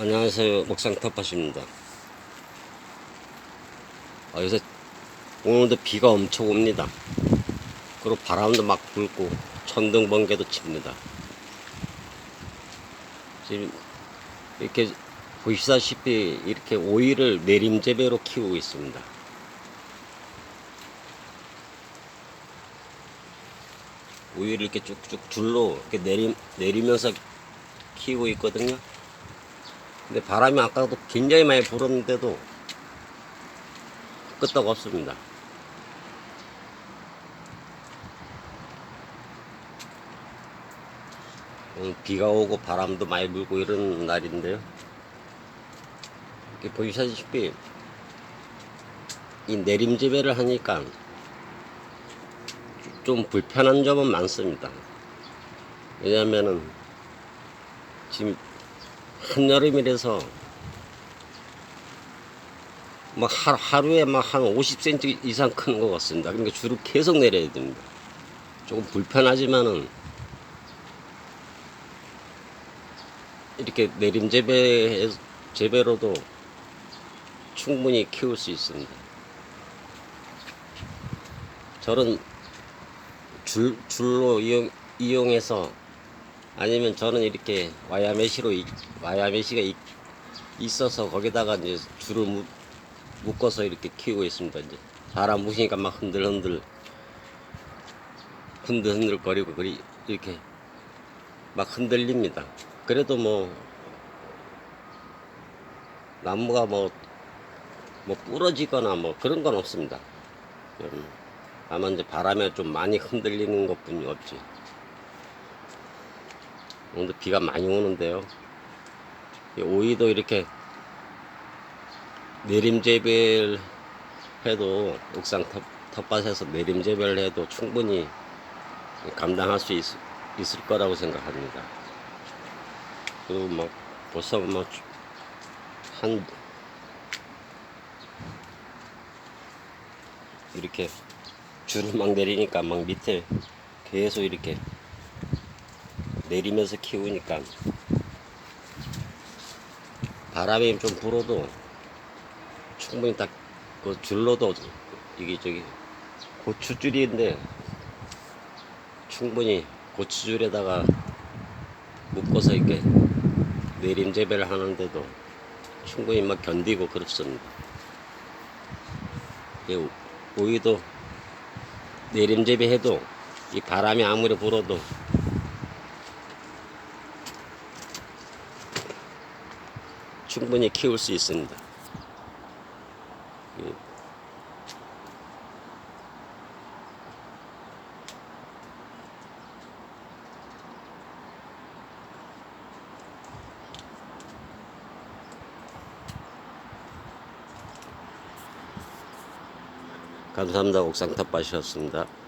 안녕하세요. 목상 텃밭입니다. 아, 요새 오늘도 비가 엄청 옵니다. 그리고 바람도 막 불고 천둥 번개도 칩니다. 지금 이렇게 보시다시피 이렇게 오이를 내림재배로 키우고 있습니다. 오이를 이렇게 쭉쭉 줄로 이렇게 내리, 내리면서 키우고 있거든요. 근데 바람이 아까도 굉장히 많이 불었는데도 끄떡 없습니다. 비가 오고 바람도 많이 불고 이런 날인데요. 이렇게 보시다시피 이 내림재배를 하니까 좀 불편한 점은 많습니다. 왜냐면은 지금 한여름이라서 막 하, 하루에 막 한 50cm 이상 큰 것 같습니다. 그러니까 줄을 계속 내려야 됩니다. 조금 불편하지만은 이렇게 내림 재배 재배로도 충분히 키울 수 있습니다. 저는 줄 줄로 이용 이용해서 아니면 저는 이렇게 와야메시로 이- 와야메시가 이- 있어서 거기다가 이제 줄을 묶- 묶어서 이렇게 키우고 있습니다. 이제 바람 부시니까 막 흔들흔들 흔들흔들 거리고 그리 이렇게 막 흔들립니다. 그래도 뭐 나무가 뭐, 뭐 부러지거나 뭐 그런 건 없습니다. 음, 다만 이제 바람에 좀 많이 흔들리는 것 뿐이 없지. 오늘도 비가 많이 오는데요. 이 오이도 이렇게 내림 재배를 해도 옥상 텃, 텃밭에서 내림 재배를 해도 충분히 감당할 수 있, 있을 거라고 생각합니다. 그리고 막 벌써 막한 이렇게 줄을 막 내리니까 막 밑에 계속 이렇게 내리면서 키우니까 바람이 좀 불어도 충분히 딱 그 줄로도 이게 저기 고추줄인데 충분히 고추줄에다가 묶어서 이렇게 내림 재배를 하는데도 충분히 막 견디고 그렇습니다. 이 오- 오이도 내림 재배해도 이 바람이 아무리 불어도 충분히 키울 수 있습니다. 예. 감사합니다. 옥상 텃밭이었습니다.